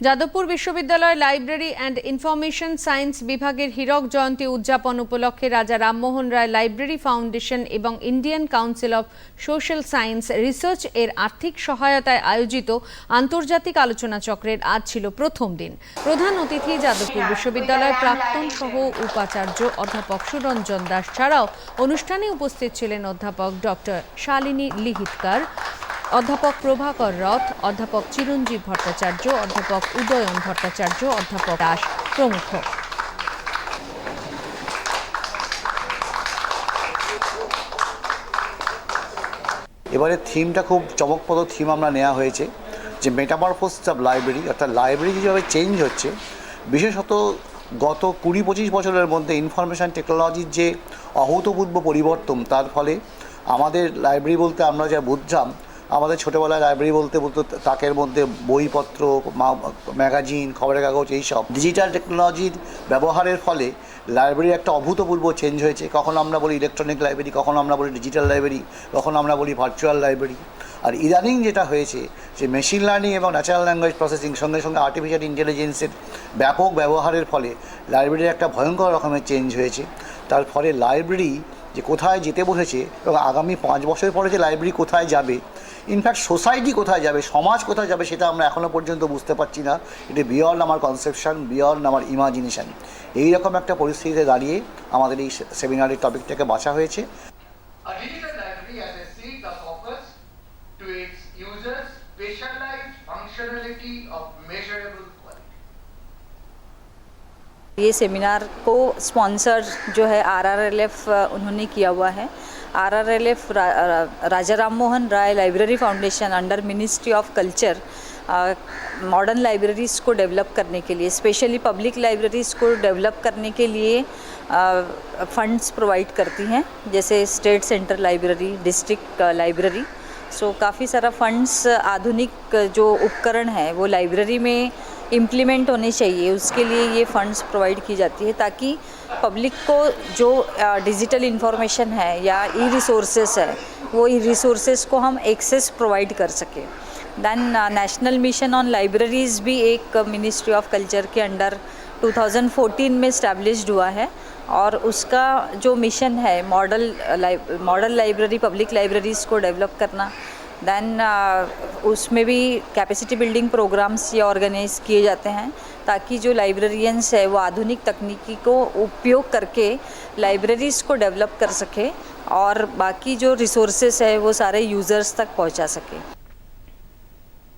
যাদবপুর বিশ্ববিদ্যালয় library and information science বিভাগের হীরক জয়ন্তী উদযাপন উপলক্ষে রাজা রামমোহন রায় লাইব্রেরি ফাউন্ডেশন এবং Indian council of social science research এর আর্থিক সহায়তায় আয়োজিত আন্তর্জাতিক আলোচনা চক্রের আজ ছিল প্রথম দিন। প্রধান অতিথি যাদবপুর বিশ্ববিদ্যালয়ের প্রাক্তন সহ উপাচার্য অধ্যাপক সুরঞ্জন দাস ছাড়াও অনুষ্ঠানে উপস্থিত ছিলেন অধ্যাপক ডক্টর শালিনী লিহিতকার অধ্যাপক প্রভাকর রথ, অধ্যাপক চিরঞ্জীব ভট্টাচার্য, অধ্যাপক উদয়ন ভট্টাচার্য, অধ্যাপক দাস প্রমুখ। এবারে থিমটা খুব চমকপ্রদ থিম আমরা নেওয়া হয়েছে, যে মেটামরফোস অফ লাইব্রেরি অর্থাৎ লাইব্রেরি যেভাবে চেঞ্জ হচ্ছে, বিশেষত গত কুড়ি পঁচিশ বছরের মধ্যে ইনফরমেশান টেকনোলজির যে অভূতপূর্ব পরিবর্তন, তার ফলে আমাদের লাইব্রেরি বলতে আমরা যা বুঝতাম আমাদের ছোটোবেলায় লাইব্রেরি বলতে বলতে তাকের মধ্যে বইপত্র ম্যাগাজিন খবরের কাগজ এইসব ডিজিটাল টেকনোলজির ব্যবহারের ফলে লাইব্রেরি একটা অভূতপূর্ব চেঞ্জ হয়েছে। কখন আমরা বলি ইলেকট্রনিক লাইব্রেরি কখন আমরা বলি ডিজিটাল লাইব্রেরি কখন আমরা বলি ভার্চুয়াল লাইব্রেরি আর ইদানিং যেটা হয়েছে, যে মেশিন লার্নিং এবং ন্যাচারাল ল্যাঙ্গুয়েজ প্রসেসিং সঙ্গে সঙ্গে আর্টিফিশিয়াল ইন্টেলিজেন্সের ব্যাপক ব্যবহারের ফলে লাইব্রেরির একটা ভয়ঙ্কর রকমের চেঞ্জ হয়েছে। তার ফলে লাইব্রেরি যে কোথায় যেতে বসেছে এবং আগামী পাঁচ বছর পরে যে লাইব্রেরি কোথায় যাবে ইনফ্যাক্ট সোসাইটি কোথায় যাবে, সমাজ কোথায় যাবে সেটা আমরা এখনও পর্যন্ত বুঝতে পারছি না। এটা বিয়ন্ড আমার কনসেপশন বিয়ন্ড আমার ইমাজিনেশন এইরকম একটা পরিস্থিতিতে দাঁড়িয়ে আমাদের এই সেমিনারের টপিকটাকে বাছা হয়েছে। Of offers ये सेमिनार को स्पॉन्सर जो है आरआरएलएफ उन्होंने किया हुआ है। आरआरएलएफ रा, रा- Raja Ram Mohan Roy library foundation under ministry of culture modern libraries को डेवलप करने के लिए स्पेशली पब्लिक लाइब्रेरीज़ को डेवलप करने के लिए फंड्स प्रोवाइड करती हैं जैसे state centre library district library so काफ़ी सारा फंड्स आधुनिक जो उपकरण है वो लाइब्रेरी में इम्प्लीमेंट होने चाहिए, उसके लिए ये फंड्स प्रोवाइड की जाती है ताकि पब्लिक को जो डिजिटल इन्फॉर्मेशन है या ई रिसोर्सेस है, वो ई रिसोर्सेस को हम एक्सेस प्रोवाइड कर सकें। Then national mission on libraries भी एक मिनिस्ट्री ऑफ़ कल्चर के अंडर 2014 में इस्टेब्लिश्ड हुआ है और उसका जो मिशन है model model library public libraries को डेवलप करना देन उसमें भी कैपेसिटी बिल्डिंग प्रोग्राम्स ये ऑर्गेनाइज किए जाते हैं ताकि जो लाइब्रेरियंस है वो आधुनिक तकनीकी को उपयोग करके लाइब्रेरीज़ को डेवलप कर सके और बाकी जो रिसोर्सेस है वो सारे यूज़र्स तक पहुँचा सके।